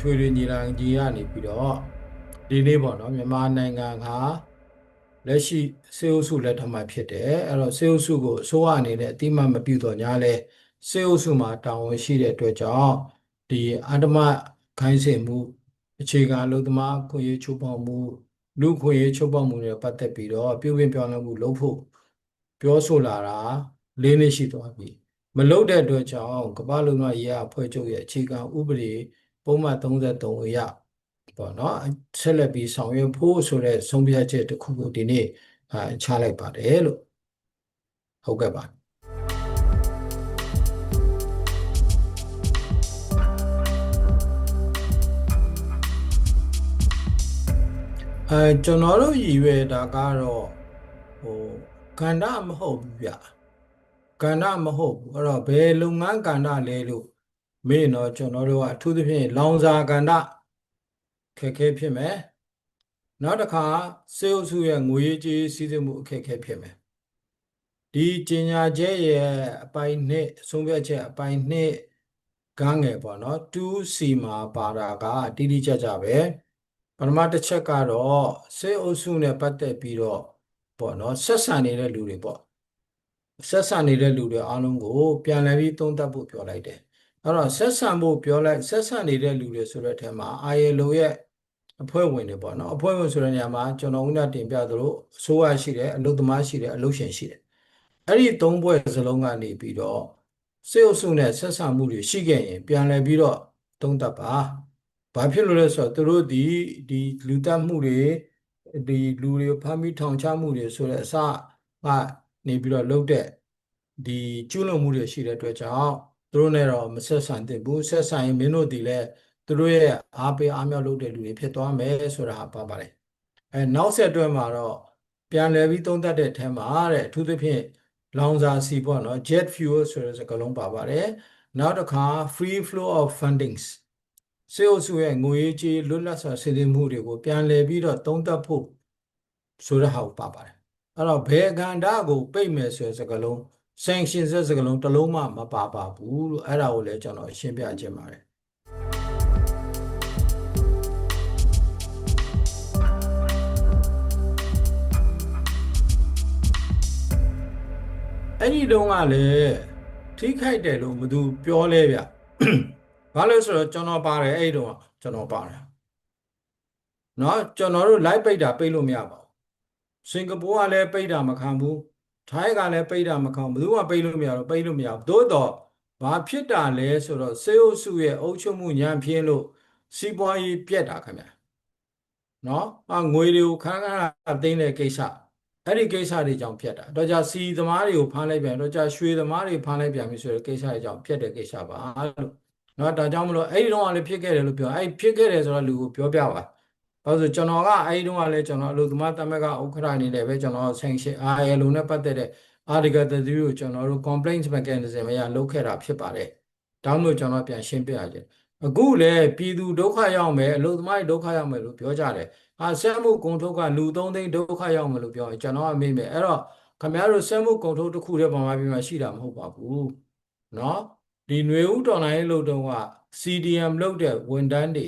ထွေထွေညီလာကြီးကနေပြီးတော့ဒီနေ့ပေါ့နော်မြန်မာနိုင်ငံကလက်ရှိစေအုပ်စုလက်ထက်မှာဖြစ်တယ်အဲ့တော့စေအုပ်စုကိုအစိုးရအနေနဲ့အတိအမှတ်မပြုတော့ညာလဲစေအုပ်စုမှာတာဝန်ရှိတဲ့အတွက်ကြောင့်ဒီအတ္တမခိုင်းစေမှုအခြေခံအလုပ်သမားခွင့်ရေးချိုးဖောက်မှုလူခွင့်ရေးချိုးဖောက်မှုတွေပတ်သက်ပြီးတော့ပြုပြင်ပြောင်းလဲမှုလုပ်ဖို့ပြောဆိုလာတာလေးနှစ်ရှိသွားပြီမလုပ်တဲ့အတွက်ကြောင့်ကမ္ဘာ့လုံခြုံရေးအဖွဲ့ချုပ်ရဲ့အခြေခံဥပဒေ ပုံမှန်33အရပေါ့နော်ဆက်လက်ပြီးဆောင်ရွက်ဖို့ဆိုတဲ့ဆုံးဖြတ်ချက်တစ်ခုကိုဒီနေ့အာချလိုက်ပါတယ်လို့ဟုတ်ကဲ့ပါအဲကျွန်တော်တို့ရည်ရွယ်တာကတော့ဟိုကန္တမဟုတ်ဘူးဗျကဏ္ဍမဟုတ်ဘူးအဲ့တော့ဘယ်လုပ်ငန်းကဏ္ဍလဲလို့ မေးရင်တော့ကျွန်တော်တို့ကအထူးသဖြင့်လောင်စာကဏ္ဍခက်ခဲဖြစ်မယ်နောက်တစ်ခါစေအုပ်စုရဲ့ငွေရေးကြေးစီးစိမှုအခက်အခဲဖြစ်မယ်ဒီကျင်ညာချက်ရဲ့အပိုင်းနှစ်အဆုံးဖြတ်ချက်အပိုင်းနှစ်ကန်းငယ်ပေါ့နော် 2C မှာပါတာကတိတိကျကျပဲပထမတစ်ချက်ကတော့စေအုပ်စုနဲ့ပတ်သက်ပြီးတော့ပေါ့နော်ဆက်ဆံနေတဲ့လူတွေပေါ့ဆက်ဆံနေတဲ့လူတွေအားလုံးကိုပြန်လည်ပြီးသုံးသပ်ဖို့ပြောလိုက်တယ် အဲ့တော့ဆက်ဆံဖို့ပြောလိုက်ဆက်ဆံနေတဲ့လူတွေဆိုတဲ့အထက်မှာ ILO ရဲ့အဖွဲ့ဝင်တွေပေါ့နော်အဖွဲ့ဝင်ဆိုတဲ့နေရာမှာကျွန်တော်ဦးနာတင်ပြသလိုအစိုးရရှိတယ်အလုပ်သမားရှိတယ်အလုပ်ရှင်ရှိတယ်အဲ့ဒီသုံးဘွဲ့စလုံးကနေပြီးတော့စေအုပ်စုနဲ့ဆက်ဆံမှုတွေရှိခဲ့ရင်ပြန်လည်ပြီးတော့သုံးသပ်ပါဘာဖြစ်လို့လဲဆိုတော့သူတို့ဒီဒီလူတက်မှုတွေဒီလူတွေဖမ်းပြီးထောင်ချမှုတွေဆိုတဲ့အစကနေပြီးတော့လုပ်တဲ့ဒီကျူးလွန်မှုတွေရှိတဲ့အတွက်ကြောင့် သူတို့နဲ့တော့မဆက်ဆံသင့်ဘူးဆက်ဆံရင်မင်းတို့ဒီလဲသူတို့ရဲ့အားပေးအားမြောက်လုပ်တဲ့လူတွေဖြစ်သွားမယ်ဆိုတာပါပါတယ်အဲနောက်ဆက်တွဲမှာတော့ပြန်လည်ပြီးသုံးသပ်တဲ့အထက်မှာတဲ့အထူးသဖြင့်လောင်စာစီပေါ့နော် jet fuel ဆိုတဲ့စကားလုံးပါပါတယ်နောက်တစ်ခါ free flow of fundings စေအုပ်စုရဲ့ငွေရေးကြေးလွတ်လပ်စွာစီးဆင်းမှုတွေကိုပြန်လည်ပြီးတော့သုံးသပ်ဖို့ဆိုတဲ့ဟာကိုပါပါတယ်အဲ့တော့ဘယ်ကဏ္ဍကိုပိတ်မယ်ဆိုတဲ့စကားလုံး sanction ဆက်စကလုံးတစ်လုံးမှမပါပါဘူးလို့အဲ့ဒါကိုလည်းကျွန်တော်ရှင်းပြခြင်းပါတယ်အဲ့ဒီတုန်းကလည်းထိခိုက်တယ်လို့ဘသူပြောလဲဗျ။ဘာလို့ဆိုတော့ကျွန်တော်ပါတယ်အဲ့ဒီတုန်းကကျွန်တော်ပါတယ်။နော်ကျွန်တော်တို့ live ပိတ်တာပိတ်လို့မရပါဘူး။စင်ကာပူကလည်းပိတ်တာမခံဘူး ထိုင်းကလည်းပိတ်တာမကောင်းဘူးဘူးကပိတ်လို့မရတော့ပိတ်လို့မရဘူးသို့တော့ဘာဖြစ်တာလဲဆိုတော့စေအုပ်စုရဲ့အုပ်ချုပ်မှုညံဖြင်းလို့စီးပွားရေးပြက်တာခင်ဗျာနော်အငွေတွေကိုခဏခဏသိမ်းတဲ့ကိစ္စအဲ့ဒီကိစ္စတွေကြောင့်ပြက်တာတော့ကြာစီသမားတွေကိုဖမ်းလိုက်ပြန်တော့ကြာရွှေသမားတွေဖမ်းလိုက်ပြန်ပြီဆိုတဲ့ကိစ္စတွေကြောင့်ပြက်တဲ့ကိစ္စပါလို့နော်ဒါကြောင့်မလို့အဲ့ဒီတော့ကလည်းဖြစ်ခဲ့တယ်လို့ပြောအဲ့ဖြစ်ခဲ့တယ်ဆိုတော့လူကိုပြောပြပါ ဘာလို့ဆိုကျွန်တော်ကအဲ့ဒီတော့ကလည်းကျွန်တော်အလုပ်သမားတမက်ကဥက္ကဋ္ဌအနေနဲ့ပဲကျွန်တော် sanction ILO နဲ့ပတ်သက်တဲ့ article 3ကိုကျွန်တော်တို့ complaint mechanism အရလုပ်ခဲ့တာဖြစ်ပါတယ်။ဒါမှမဟုတ်ကျွန်တော်ပြန်ရှင်းပြရခြင်း။အခုလည်းပြည်သူဒုက္ခရောက်မယ်အလုပ်သမားတွေဒုက္ခရောက်မယ်လို့ပြောကြတယ်။ဟာဆက်မှုကုန်ထုတ်ကလူ3သိန်းဒုက္ခရောက်မယ်လို့ပြောရင်ကျွန်တော်ကမေးမယ်။အဲ့တော့ခင်ဗျားတို့ဆက်မှုကုန်ထုတ်တစ်ခုတည်းပုံမှန်ပြီးမှရှိတာမဟုတ်ပါဘူး။နော်။ဒီຫນွေဦးတော်လိုင်းလို့တုန်းက CDM လုပ်တဲ့ဝန်ထမ်းတွေ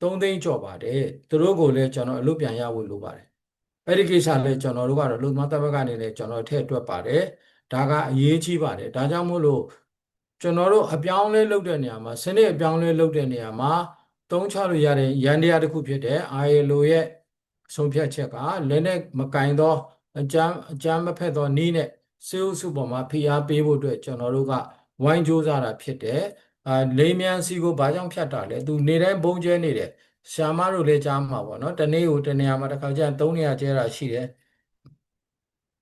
3သိန်းကျော်ပါတယ်။သူတို့ကိုလည်းကျွန်တော်အလုပ်ပြန်ရဖို့လိုပါတယ်။အဲ့ဒီကိစ္စလည်းကျွန်တော်တို့ကတော့လုံသမားတပ်ဘက်ကနေလည်းကျွန်တော်ထည့်တွက်ပါတယ်ဒါကအရေးကြီးပါတယ်ဒါကြောင့်မို့လို့ကျွန်တော်တို့အပြောင်းလဲလုပ်တဲ့နေရာမှာစနစ်အပြောင်းလဲလုပ်တဲ့နေရာမှာသုံးချလို့ရတဲ့ရန်တရားတစ်ခုဖြစ်တဲ့ ILO ရဲ့ဆုံးဖြတ်ချက်ကလက်နဲ့မကင်သောအကြမ်းအကြမ်းမဖက်သောနည်းနဲ့စေအုပ်စုပေါ်မှာဖိအားပေးဖို့အတွက်ကျွန်တော်တို့ကဝိုင်းကြိုးစားတာဖြစ်တယ် အာလိမ်မြန်စီကိုဘာကြောင့်ဖြတ်တာလဲသူနေတိုင်းဘုံကျဲနေတယ်ရှာမတို့လည်းကြားမှာပေါ့နော်တနေ့ကိုတနေရာမှာတစ်ခါကျရင်3နေရာကျဲတာရှိတယ်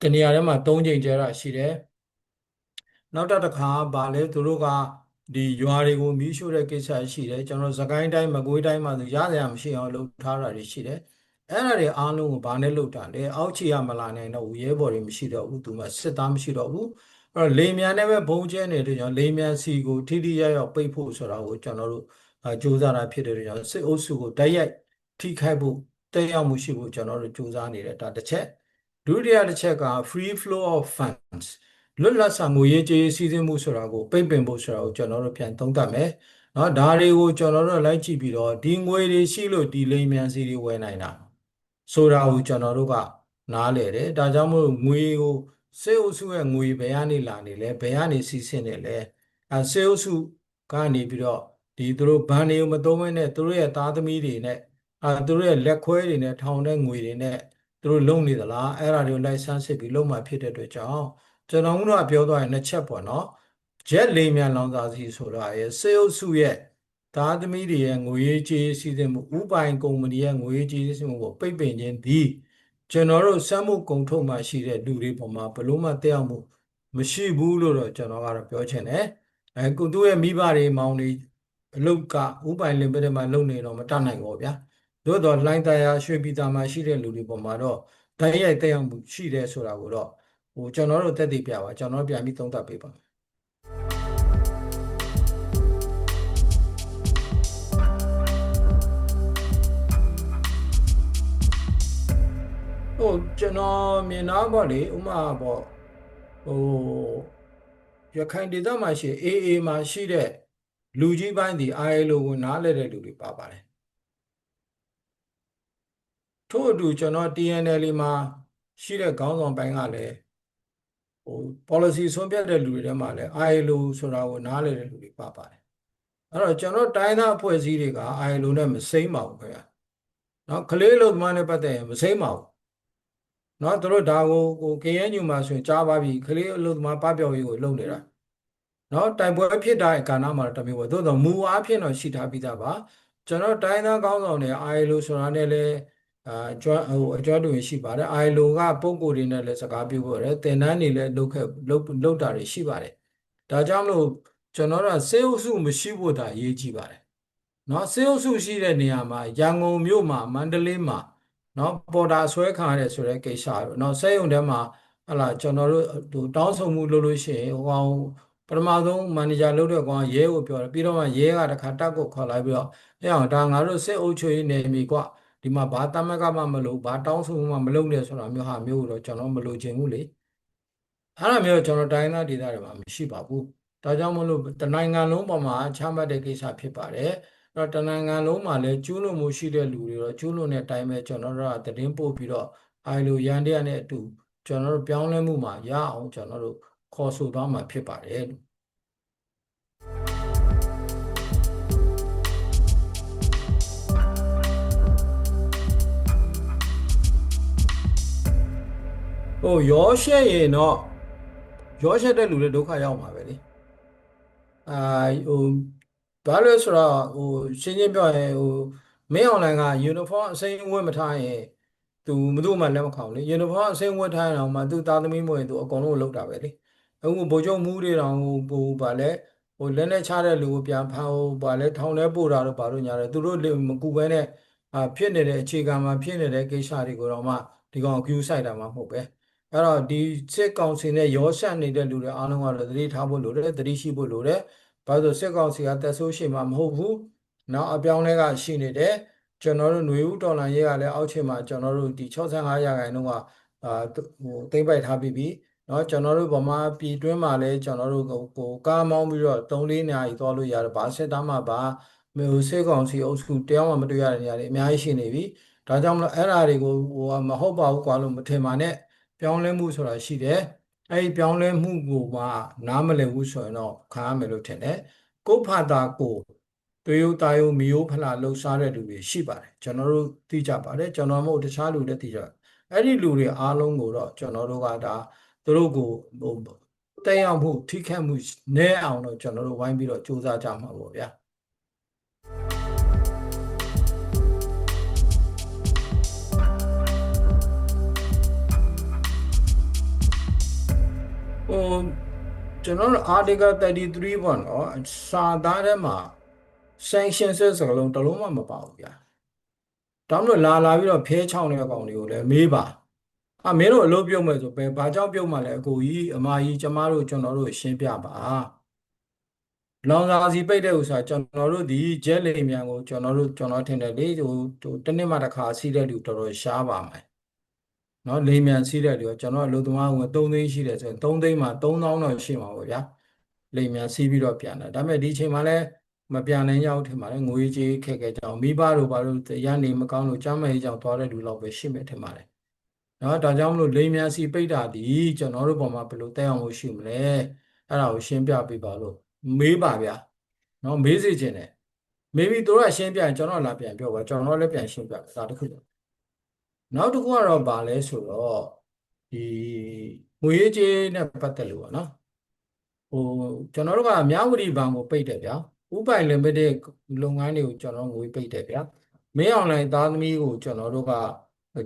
တနေရာထဲမှာ3ချိန်ကျဲတာရှိတယ်နောက်တစ်ခါဗာလဲသူတို့ကဒီရွာတွေကိုမီးရှို့တဲ့ကိစ္စရှိတယ်ကျွန်တော်စကိုင်းတိုင်းမကွေးတိုင်းမှာဆိုရစရာမရှိအောင်လုပ်ထားတာတွေရှိတယ်အဲ့ဒါတွေအားလုံးကိုဘာနဲ့လုပ်တာလဲအောက်ခြေကမလာနိုင်တော့ဘူးရဲဘော်တွေမရှိတော့ဘူးသူမှစစ်သားမရှိတော့ဘူးအဲ့ တော့လေမြန်နဲ့ပဲဘုံကျဲနေတဲ့ကြောင့်လေမြန်စီကိုထိထိရောက်ရောက်ပိတ်ဖို့ဆိုတာကိုကျွန်တော်တို့စူးစမ်းတာဖြစ်တဲ့ကြောင့်စစ်အုပ်စုကိုတိုက်ရိုက်ထိခိုက်ဖို့တက်ရောက်မှုရှိဖို့ကျွန်တော်တို့စူးစမ်းနေတယ်ဒါတစ်ချက်ဒုတိယတစ်ချက်က free flow of funds လွတ်လပ်စွာငွေရေးကြေးစီးဆင်းမှုဆိုတာကိုပိတ်ပင်ဖို့ဆိုတာကိုကျွန်တော်တို့ပြန်သုံးသပ်မယ်နော်ဒါတွေကိုကျွန်တော်တို့လိုက်ကြည့်ပြီးတော့ဒီငွေတွေရှိလို့ဒီလိမ်မြန်စီတွေဝယ်နိုင်တာဆိုတာကိုကျွန်တော်တို့ကနားလည်တယ်ဒါကြောင့်မို့ငွေကို စေအုပ်စုရဲ့ငွေဘယ်ကနေလာနေလဲဘယ်ကနေစီးဆင်းနေလဲအဲစေအုပ်စုကနေပြီးတော့ဒီသူတို့ဘဏ်တွေကိုမသုံးဘဲနဲ့သူတို့ရဲ့သားသမီးတွေနဲ့အဲသူတို့ရဲ့လက်ခွဲတွေနဲ့ထောင်တဲ့ငွေတွေနဲ့သူတို့လုံနေသလားအဲ့ဒါတွေကိုလိုက်ဆန်းစစ်ပြီးလုံမှဖြစ်တဲ့အတွက်ကြောင့်ကျွန်တော်တို့ကပြောသွားရင်နှစ်ချက်ပေါ့နော်ဂျက်လေမြန်လောင်စာစီဆိုတာရဲ့စေအုပ်စုရဲ့သားသမီးတွေရဲ့ငွေရေးကြေးစီစဉ်မှုဥပိုင်ကုမ္ပဏီရဲ့ငွေရေးကြေးစီစဉ်မှုကိုပိတ်ပင်ခြင်းသည် ကျွန်တော်တို့စက်မှုကုန်ထုတ်မှရှိတဲ့လူတွေပေါ်မှာဘလို့မှတက်ရောက်မှုမရှိဘူးလို့တော့ကျွန်တော်ကတော့ပြောချင်တယ်အဲကုသူ့ရဲ့မိဘတွေမောင်တွေအလုတ်ကဥပိုင်လင်ပတဲ့မှာလုံနေတော့မတတ်နိုင်ဘူးဗျာသို့တော့လိုင်းတရားရွှေပြည်သားမှာရှိတဲ့လူတွေပေါ်မှာတော့တိုက်ရိုက်တက်ရောက်မှုရှိတယ်ဆိုတာကိုတော့ဟိုကျွန်တော်တို့တက်တည်ပြပါကျွန်တော်ပြန်ပြီးသုံးသပ်ပေးပါ ဟိုကျွန်တော်မြင်တာပေါ့လေဥမာပေါ့ဟိုရခိုင်ဒေသမှာရှိ AA မှာရှိတဲ့လူကြီးပိုင်းဒီ ILO ကိုနားလဲတဲ့လူတွေပါပါတယ်ထို့အတူကျွန်တော် TNL မှာရှိတဲ့ခေါင်းဆောင်ပိုင်းကလည်းဟို policy ဆုံးဖြတ်တဲ့လူတွေထဲမှာလည်း ILO ဆိုတာကိုနားလဲတဲ့လူတွေပါပါတယ်အဲ့တော့ကျွန်တော်တိုင်းသားအဖွဲ့အစည်းတွေက ILO နဲ့မစိမ့်ပါဘူးခင်ဗျာနော်ကလေးလုံးသမားနဲ့ပတ်သက်ရင်မစိမ့်ပါဘူး နော်တို့ဒါကိုဟို KNU မှာဆိုရင်ကြားပါပြီကလေးအလုပ်သမားပပျောက်ရေးကိုလုပ်နေတာနော်တိုင်ပွဲဖြစ်တိုင်းကာဏမှာတော့တမျိုးပဲသို့တော့မူအားဖြင့်တော့ရှိထားပြီးသားပါကျွန်တော်တိုင်းသားကောင်းဆောင်တွေ ILO ဆိုတာနဲ့လည်းအာကျွမ်းဟိုအကျွမ်းတူရရှိပါတယ် ILO ကပုံကိုယ်တွေနဲ့လည်းစကားပြောပါတယ်တင်တန်းတွေလည်းလုပ်ခဲ့လုပ်လုပ်တာတွေရှိပါတယ်ဒါကြောင့်မလို့ကျွန်တော်တို့စေအုပ်စုမရှိဖို့ဒါရေးကြည့်ပါတယ်နော်စေအုပ်စုရှိတဲ့နေရာမှာရန်ကုန်မြို့မှာမန္တလေးမှာ နော်ပေါ်တာဆွဲခံရတယ်ဆိုတဲ့ကိစ္စပဲနော်စက်ရုံထဲမှာဟလာကျွန်တော်တို့ဟိုတောင်းဆိုမှုလုပ်လို့ရှိရင်ဟိုကောင်ပထမဆုံးမန်နေဂျာလုပ်တဲ့ကောင်ကရဲကိုပြောတယ်ပြီးတော့မှရဲကတခါတက်ကိုခေါ်လိုက်ပြီးတော့အဲအောင်ဒါငါတို့စစ်အုပ်ချုပ်ရေးနေပြီကွဒီမှာဘာတမက်ကမှမလုပ်ဘာတောင်းဆိုမှမလုပ်နဲ့ဆိုတာမျိုးဟာမျိုးတော့ကျွန်တော်မလုပ်ချင်ဘူးလေအဲ့ဒါမျိုးကျွန်တော်တိုင်းသားဒေသတွေမှာမရှိပါဘူးဒါကြောင့်မလို့တနိုင်ငံလုံးပေါ်မှာချမှတ်တဲ့ကိစ္စဖြစ်ပါတယ် တော့တနိုင်ငံလုံးမှာလည်းကျူးလွန်မှုရှိတဲ့လူတွေတော့ကျူးလွန်တဲ့အတိုင်းပဲကျွန်တော်တို့ကသတင်းပို့ပြီးတော့အိုင်လိုရန်တရားနဲ့အတူကျွန်တော်တို့ပြောင်းလဲမှုမှာရအောင်ကျွန်တော်တို့ခေါ်ဆိုသွားမှာဖြစ်ပါတယ်လို့ဟိုရောရှက်ရင်တော့ရောရှက်တဲ့လူတွေဒုက္ခရောက်မှာပဲလေအာဟို ဘာလို့လဲဆိုတော့ဟိုရှင်းရှင်းပြောရင်ဟိုမင်းအွန်လိုင်းကယူနီဖောင်းအစိမ်းဝတ်မထားရင်သူမသူ့မှလက်မခံဘူးလေယူနီဖောင်းအစိမ်းဝတ်ထားရင်တော့မှသူသားသမီးမဝင်သူအကုန်လုံးလောက်တာပဲလေအခုဗိုလ်ချုပ်မူးတွေတောင်ဟိုဟိုဗာလဲဟိုလက်နဲ့ချတဲ့လူကိုပြန်ဖမ်းဟိုဗာလဲထောင်ထဲပို့တာတော့ဘာလို့ညာတယ်သူတို့မကူဘဲနဲ့အာဖြစ်နေတဲ့အခြေခံမှာဖြစ်နေတဲ့ကိစ္စတွေကိုတော့မှဒီကောင် queue ဆိုင်တာမှမဟုတ်ပဲအဲ့တော့ဒီစစ်ကောင်စီနဲ့ရောဆက်နေတဲ့လူတွေအားလုံးကတော့သတိထားဖို့လိုတယ်သတိရှိဖို့လိုတယ် ဘာလို့စစ်ကောင်စီကတက်ဆိုးရှိမှာမဟုတ်ဘူးเนาะအပြောင်းလဲကရှိနေတယ်ကျွန်တော်တို့ຫນွေဦးတော်လန်ရေးကလည်းအောက်ခြေမှာကျွန်တော်တို့ဒီ65ရာခိုင်နှုန်းကအာဟိုသိမ့်ပိုက်ထားပြီးပြီเนาะကျွန်တော်တို့ဗမာပြည်တွင်းမှာလည်းကျွန်တော်တို့ကိုကားမောင်းပြီးတော့3-4နေရာကြီးသွားလို့ရတယ်ဘာစစ်သားမှဘာဟိုစစ်ကောင်စီအုပ်စုတရားမှမတွေ့ရတဲ့နေရာတွေအများကြီးရှိနေပြီဒါကြောင့်မလို့အဲ့ဓာတွေကိုဟိုမဟုတ်ပါဘူးကွာလို့မထင်ပါနဲ့ပြောင်းလဲမှုဆိုတာရှိတယ် အဲ့ဒီပြောင်းလဲမှုကိုမှနားမလည်ဘူးဆိုရင်တော့ခံရမယ်လို့ထင်တယ်ကိုယ့်ဖာသာကိုသွေးရိုးသားရိုးမီယိုးဖလာလှုပ်ရှားတဲ့လူတွေရှိပါတယ်ကျွန်တော်တို့သိကြပါတယ်ကျွန်တော်မဟုတ်တခြားလူတွေသိကြအဲ့ဒီလူတွေအားလုံးကိုတော့ကျွန်တော်တို့ကဒါသူတို့ကိုဟိုတက်ရောက်မှုထိခိုက်မှုနည်းအောင်တော့ကျွန်တော်တို့ဝိုင်းပြီးတော့စူးစမ်းကြမှာပေါ့ဗျာ ကျွန်တော်တို့ article 33ပေါ့နော်စာသားထဲမှာ sanction ဆိုတဲ့စကားလုံးတစ်လုံးမှမပါဘူးဗျာတောင်းလို့လာလာပြီးတော့ဖဲချောင်းတဲ့ကောင်တွေကိုလည်းမေးပါအမင်းတို့အလုပ်ပြုတ်မယ်ဆိုဘယ်ဘာကြောင့်ပြုတ်မှလဲအကိုကြီးအမကြီးကျမတို့ကျွန်တော်တို့ရှင်းပြပါလောင်စာစီပိတ်တဲ့ဥစ္စာကျွန်တော်တို့ဒီဂျက်လိမ်မြန်ကိုကျွန်တော်တို့ကျွန်တော်ထင်တယ်လေဟိုဟိုတစ်နှစ်မှတစ်ခါစီးတဲ့လူတော်တော်ရှားပါမယ် နော်လိမ်မြန်စီးတဲ့လူကကျွန်တော်အလုပ်သမားက3သိန်းရှိတယ်ဆိုရင်3သိန်းမှာ3000တော့ရှိမှာပေါ့ဗျာလိမ်မြန်စီးပြီးတော့ပြန်တာဒါပေမဲ့ဒီအချိန်မှာလဲမပြန်နိုင်ကြဘူးထင်ပါတယ်ငွေကြေးခက်ခဲကြောင်းမိဘတို့ဘာလို့တရားနေမကောင်းလို့ကျမ်းမာရေးကြောင့်သွားတဲ့လူတော့ပဲရှိမယ်ထင်ပါတယ်နော်ဒါကြောင့်မလို့လိမ်မြန်စီပိတ်တာဒီကျွန်တော်တို့ဘောမှာဘယ်လိုတက်အောင်လို့ရှိမလဲအဲ့ဒါကိုရှင်းပြပေးပါလို့မေးပါဗျာနော်မေးစီခြင်းတယ်မေးပြီးတို့ကရှင်းပြရင်ကျွန်တော်လာပြန်ပြောပါကျွန်တော်လည်းပြန်ရှင်းပြဒါတစ်ခု နောက်တစ်ခုကတော့ဗာလဲဆိုတော့ဒီငွေကြေးနဲ့ပတ်သက်လို့ပေါ့နော်ဟိုကျွန်တော်တို့ကမြဝတီဘဏ်ကိုပိတ်တယ်ဗျာဥပိုင် limited လုပ်ငန်းတွေကိုကျွန်တော်ငွေပိတ်တယ်ဗျာမင်းအွန်လိုင်းသားသမီးကိုကျွန်တော်တို့က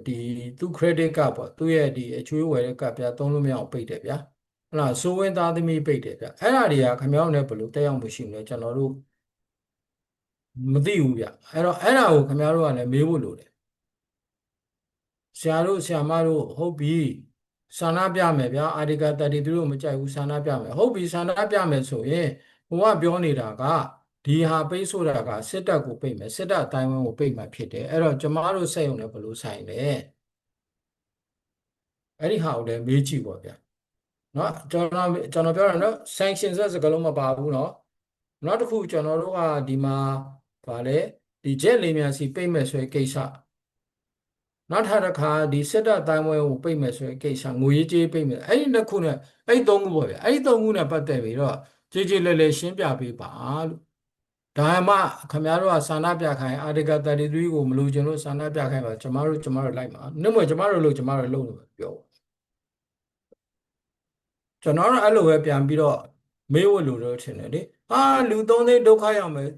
ဒီသူ credit card ပေါ့သူ့ရဲ့ဒီအချွေးဝယ်တဲ့ကတ်ဗျာသုံးလို့မရအောင်ပိတ်တယ်ဗျာဟုတ်လားစိုးဝင်းသားသမီးပိတ်တယ်ဗျာအဲ့ဒါတွေကခမောင်းနဲ့ဘယ်လိုတက်ရောက်မှုရှိမလဲကျွန်တော်တို့မသိဘူးဗျအဲ့တော့အဲ့ဒါကိုခမောင်းတို့ကလည်းမေးဖို့လိုတယ် ဆရာတို့ဆရာမတို့ဟုတ်ပြီဆန္ဒပြမယ်ဗျာအာဒီကာ33တို့မကြိုက်ဘူးဆန္ဒပြမယ်ဟုတ်ပြီဆန္ဒပြမယ်ဆိုရင်ဘုရားပြောနေတာကဒီဟာပိတ်ဆိုတာကစစ်တပ်ကိုပိတ်မယ်စစ်တပ်အတိုင်းဝန်းကိုပိတ်မှဖြစ်တယ်အဲ့တော့ကျမတို့စက်ရုံနဲ့ဘယ်လိုဆိုင်လဲအဲ့ဒီဟာကိုလည်းမေးကြည့်ပေါ့ဗျာเนาะကျွန်တော်ကျွန်တော်ပြောတာเนาะ sanction ဆိုတဲ့စကားလုံးမပါဘူးเนาะနောက်တစ်ခုကျွန်တော်တို့ကဒီမှာဗာလဲဒီဂျက်လေမြန်စီပိတ်မယ်ဆိုတဲ့ကိစ္စ နောက်ထပ်တစ်ခါဒီစစ်တပ်တိုင်းဝဲကိုပိတ်မယ်ဆိုရင်ကိစ္စငွေကြေးပိတ်မယ်အဲ့ဒီနှစ်ခုနဲ့အဲ့ဒီသုံးခုပေါ့ဗျအဲ့ဒီသုံးခုနဲ့ပတ်သက်ပြီးတော့ကြည်ကြည်လဲလဲရှင်းပြပေးပါလို့ဒါမှခမရတို့ကဆန္ဒပြခိုင်းအာတိက33ကိုမလို့ကျွန်တော်ဆန္ဒပြခိုင်းပါကျမတို့ကျမတို့လိုက်ပါနှမကျမတို့လို့ကျမတို့လုပ်လို့ပြောကျွန်တော်တို့အဲ့လိုပဲပြန်ပြီးတော့မေးဝလို့တော့ထင်တယ်လေဟာလူသုံးသိန်းဒုက္ခရောက်မယ်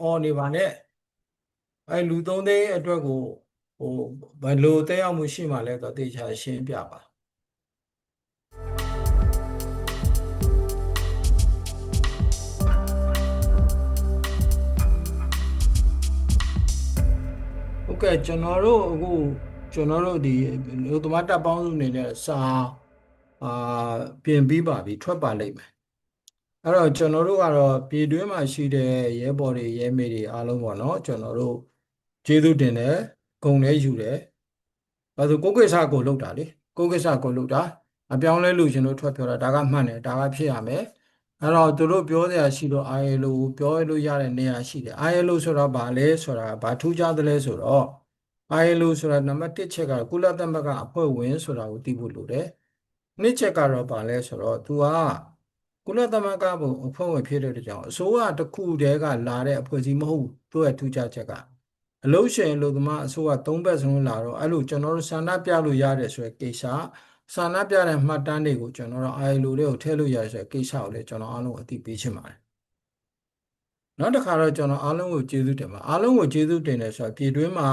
အော်နေပါနဲ့အဲ့လူသုံးသိန်းအတွက်ကို ဟိုဘယ်လိုတက်ရောက်မှုရှိမှလဲဆိုတော့တေချာရှင်းပြပါဟုတ်ကဲ့ကျွန်တော်တို့အခုကျွန်တော်တို့ဒီလူသမားတပ်ပေါင်းစုအနေနဲ့စာအာပြင်ပြီးပါပြီထွက်ပါလိမ့်မယ်အဲ့တော့ကျွန်တော်တို့ကတော့ပြည်တွင်းမှာရှိတဲ့ရဲဘော်တွေရဲမေတွေအားလုံးပေါ့နော်ကျွန်တော်တို့ကျေးဇူးတင်တယ် ဂုံလဲယူတယ်။ဘာလို့ကိုကိစ္စကိုလုပ်တာလေကိုကိစ္စကိုလုပ်တာအပြောင်းလဲလို့ရှင်တို့ထွက်ပြောတာဒါကမှန်တယ်ဒါကဖြစ်ရမယ်။အဲ့တော့သူတို့ပြောစရာရှိတော့ ILO ကိုပြောလို့ရတဲ့နေရာရှိတယ်။ ILO ဆိုတော့ဘာလဲဆိုတာဘာထူးခြားသလဲဆိုတော့ ILO ဆိုတာနံပါတ်1ချက်ကကုလသမဂ္ဂအဖွဲ့ဝင်ဆိုတာကိုသိဖို့လိုတယ်။နှစ်ချက်ကတော့ဘာလဲဆိုတော့ तू ကကုလသမဂ္ဂဘုံအဖွဲ့ဝင်ဖြစ်တဲ့ကြောင့်အစိုးရတစ်ခုတည်းကလာတဲ့အဖွဲ့အစည်းမဟုတ်သူ့ရဲ့ထူးခြားချက်က။ အလုရှင်အလို့သမားအစိုးရသုံးဘက်စလုံးလာတော့အဲ့လိုကျွန်တော်တို့ဆန္ဒပြလို့ရတယ်ဆိုတဲ့ကိစ္စဆန္ဒပြတဲ့မှတ်တမ်းတွေကိုကျွန်တော်တို့ ILO တွေကိုထည့်လို့ရဆိုတဲ့ကိစ္စကိုလည်းကျွန်တော်အားလုံးအသိပေးချင်ပါတယ်။နောက်တစ်ခါတော့ကျွန်တော်အားလုံးကိုကျေးဇူးတင်ပါအားလုံးကိုကျေးဇူးတင်တယ်ဆိုတော့ပြည်တွင်းမှာ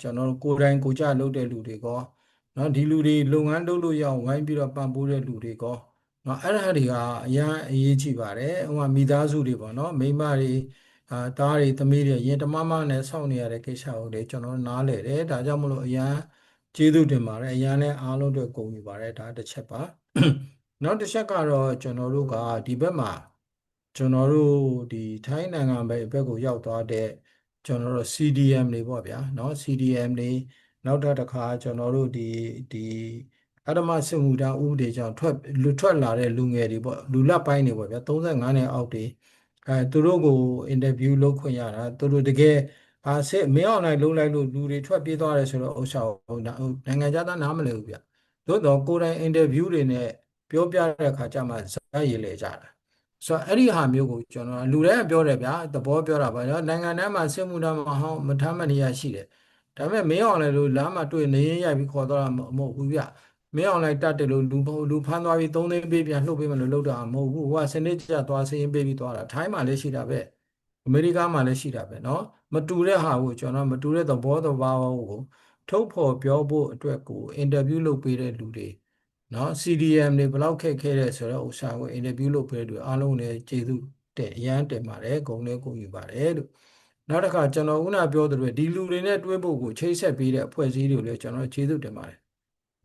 ကျွန်တော်တို့ကိုယ်တိုင်ကိုကြလုပ်တဲ့လူတွေကောနော်ဒီလူတွေလုပ်ငန်းလုပ်လို့ရအောင်ဝိုင်းပြီးတော့ပံ့ပိုးတဲ့လူတွေကောနော်အဲ့ဒါတွေကအရင်အရေးကြီးပါတယ်ဟိုမှာမိသားစုတွေပေါ့နော်မိန်းမတွေ အာသားတွေသမီးတွေရင်တမမနဲ့စောင့်နေရတဲ့ကိစ္စကိုလေကျွန်တော်နားလဲတယ်ဒါကြောင့်မလို့အရန်ကျေးဇူးတင်ပါတယ်အရန်လည်းအားလုံးအတွက်ဂုဏ်ယူပါတယ်ဒါတစ်ချက်ပါနောက်တစ်ချက်ကတော့ကျွန်တော်တို့ကဒီဘက်မှာကျွန်တော်တို့ဒီထိုင်းနိုင်ငံဘက်ဘက်ကိုရောက်သွားတဲ့ကျွန်တော်တို့ CDM တွေပေါ့ဗျာเนาะ CDM တွေနောက်ထပ်တစ်ခါကျွန်တော်တို့ဒီဒီအဓမ္မစစ်မှုထမ်းဥပဒေကြောင့်ထွက်လူထွက်လာတဲ့လူငယ်တွေပေါ့လူလတ်ပိုင်းတွေပေါ့ဗျာ35နှစ်အောက်တွေ အဲသူတို့ကိုအင်တာဗျူးလုပ်ခွင့်ရတာသူတို့တကယ်အာစစ်မင်းအွန်လိုင်းလုပ်လိုက်လို့လူတွေထွက်ပြေးသွားတယ်ဆိုတော့ဥစ္စာကိုနိုင်ငံသားနားမလည်ဘူးဗျသို့တော့ကိုယ်တိုင်အင်တာဗျူးတွေနဲ့ပြောပြတဲ့အခါကျမှဇာတ်ရည်လေကြတာဆိုတော့အဲ့ဒီဟာမျိုးကိုကျွန်တော်လူတွေကပြောတယ်ဗျာသဘောပြောတာပါနော်နိုင်ငံထဲမှာစစ်မှုထမ်းမဟောင်းမထမ်းမနေရရှိတယ်ဒါပေမဲ့မင်းအောင်လည်းလို့လမ်းမှာတွေ့နေရင်ရိုက်ပြီးခေါ်တော့တာမဟုတ်ဘူးဗျ မင်းအောင်လိုက်တတ်တယ်လို့လူလူဖမ်းသွားပြီး3သိန်းပေးပြန်လှုပ်ပေးမလို့လုပ်တာမဟုတ်ဘူးဟိုကစနစ်ကျသွားစရင်ပေးပြီးသွားတာထိုင်းမှာလည်းရှိတာပဲအမေရိကမှာလည်းရှိတာပဲเนาะမတူတဲ့ဟာကိုကျွန်တော်မတူတဲ့သဘောသဘာဝကိုထုတ်ဖော်ပြောဖို့အတွက်ကိုအင်တာဗျူးလုပ်ပေးတဲ့လူတွေเนาะ CDM တွေဘယ်လောက်ခက်ခဲတဲ့ဆိုတော့ဥစ္စာကိုအင်တာဗျူးလုပ်ပေးတဲ့လူအားလုံးလည်းကျေးဇူးတဲ့အရန်တင်ပါတယ်ဂုဏ်လည်းဂုဏ်ယူပါတယ်လို့နောက်တစ်ခါကျွန်တော်ခုနပြောသလိုဒီလူတွေနဲ့တွဲဖို့ကိုချိတ်ဆက်ပေးတဲ့အဖွဲ့အစည်းတွေကိုလည်းကျွန်တော်ကျေးဇူးတင်ပါတယ်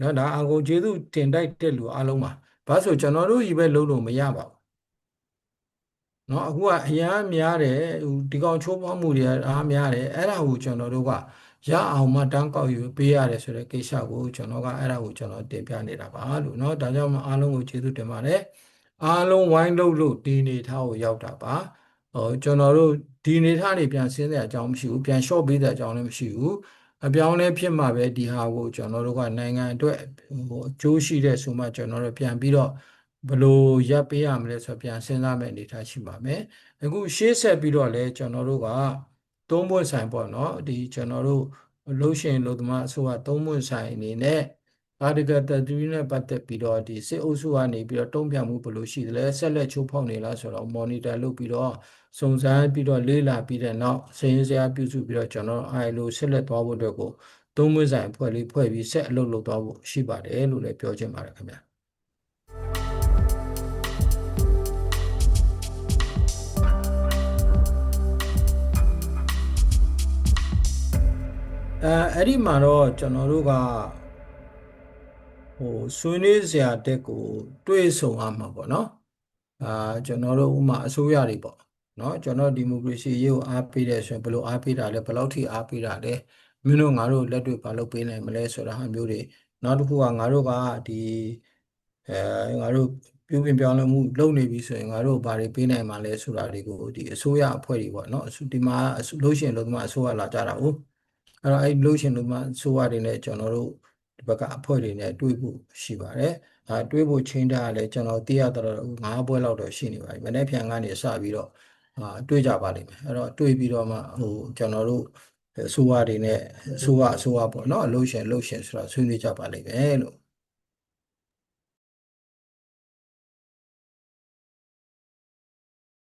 နော်ဒါအကုန်ကျေးဇူးတင်တိုက်တဲ့လူအလုံးပါဘာဆိုကျွန်တော်တို့ကြီးပဲလုံးလို့မရပါဘူးနော်အခုကအရန်များတယ်ဟိုဒီကောင်ချိုးပွားမှုတွေအားများတယ်အဲ့ဒါကိုကျွန်တော်တို့ကရအောင်မတန်းကောက်ယူပေးရတယ်ဆိုတဲ့ကိစ္စကိုကျွန်တော်ကအဲ့ဒါကိုကျွန်တော်တင်ပြနေတာပါလို့နော်ဒါကြောင့်မအားလုံးကိုကျေးဇူးတင်ပါတယ်အားလုံးဝိုင်းလို့လို့ဒီနေထားကိုရောက်တာပါဟိုကျွန်တော်တို့ဒီနေထားနေပြန်ဆင်းတဲ့အကြောင်းမရှိဘူးပြန်လျှော့ပေးတဲ့အကြောင်းလည်းမရှိဘူး အပြောင်းလဲဖြစ်မှာပဲဒီဟာကိုကျွန်တော်တို့ကနိုင်ငံအတွက်ဟိုအကျိုးရှိတဲ့ဆိုမှကျွန်တော်တို့ပြန်ပြီးတော့ဘယ်လိုရပ်ပေးရမလဲဆိုတော့ပြန်စဉ်းစားမယ့်အနေအထားရှိပါမယ်အခုရှေ့ဆက်ပြီးတော့လည်းကျွန်တော်တို့ကသုံးပွင့်ဆိုင်ပေါ့နော်ဒီကျွန်တော်တို့လှုပ်ရှင်လို့သမားအစိုးရသုံးပွင့်ဆိုင်အနေနဲ့ article 33နဲ့ပတ်သက်ပြီးတော့ဒီစစ်အုပ်စုကနေပြီးတော့တုံ့ပြန်မှုဘယ်လိုရှိသလဲဆက်လက်ချိုးဖောက်နေလားဆိုတော့ monitor လုပ်ပြီးတော့စုံစမ်းပြီးတော့လေ့လာပြီးတဲ့နောက်စရင်းစရာပြုစုပြီးတော့ကျွန်တော်တို့ ILO ဆက်လက်သွားဖို့အတွက်ကိုသုံးမွေးဆိုင်အဖွဲ့လေးဖွဲ့ပြီးဆက်အလုပ်လုပ်သွားဖို့ရှိပါတယ်လို့လည်းပြောချင်ပါတယ်ခင်ဗျာအဲအဲ့ဒီမှာတော့ကျွန်တော်တို့က ဟိုဆွေးနွေးစရာတက်ကိုတွေးဆုံအောင်မှာပေါ့နော်အာကျွန်တော်တို့ဥမာအစိုးရတွေပေါ့နော်ကျွန်တော်ဒီမိုကရေစီရေးကိုအားပေးတယ်ဆိုရင်ဘယ်လိုအားပေးတာလဲဘယ်လောက်ထိအားပေးတာလဲမင်းတို့ငါတို့လက်တွေ့ဘာလုပ်ပေးနိုင်မလဲဆိုတာဟာမျိုးတွေနောက်တစ်ခုကငါတို့ကဒီအဲငါတို့ပြုပြင်ပြောင်းလဲမှုလုပ်နေပြီဆိုရင်ငါတို့ဘာတွေပေးနိုင်မှာလဲဆိုတာတွေကိုဒီအစိုးရအဖွဲ့တွေပေါ့နော်အစိုးဒီမှာလို့ရှိရင်လို့ဒီမှာအစိုးရလာကြတာဟုတ်အဲ့တော့အဲ့လို့ရှိရင်လို့ဒီမှာအစိုးရတွေနဲ့ကျွန်တော်တို့ ဒီဘက်ကအဖွဲ့တွေနဲ့တွေ့ဖို့ရှိပါတယ်အဲတွေးဖို့ချင်းတာလည်းကျွန်တော်သိရတော့၅ပွဲလောက်တော့ရှိနေပါပြီမနေ့ဖြန်ကနေစပြီးတော့အာတွေးကြပါလိမ့်မယ်အဲ့တော့တွေးပြီးတော့မှဟိုကျွန်တော်တို့အစိုးရတွေနဲ့အစိုးရအစိုးရပေါ့နော်အလို့ရှင်အလို့ရှင်ဆိုတော့ဆွေးနွေးကြပါလိမ့်မယ်လို့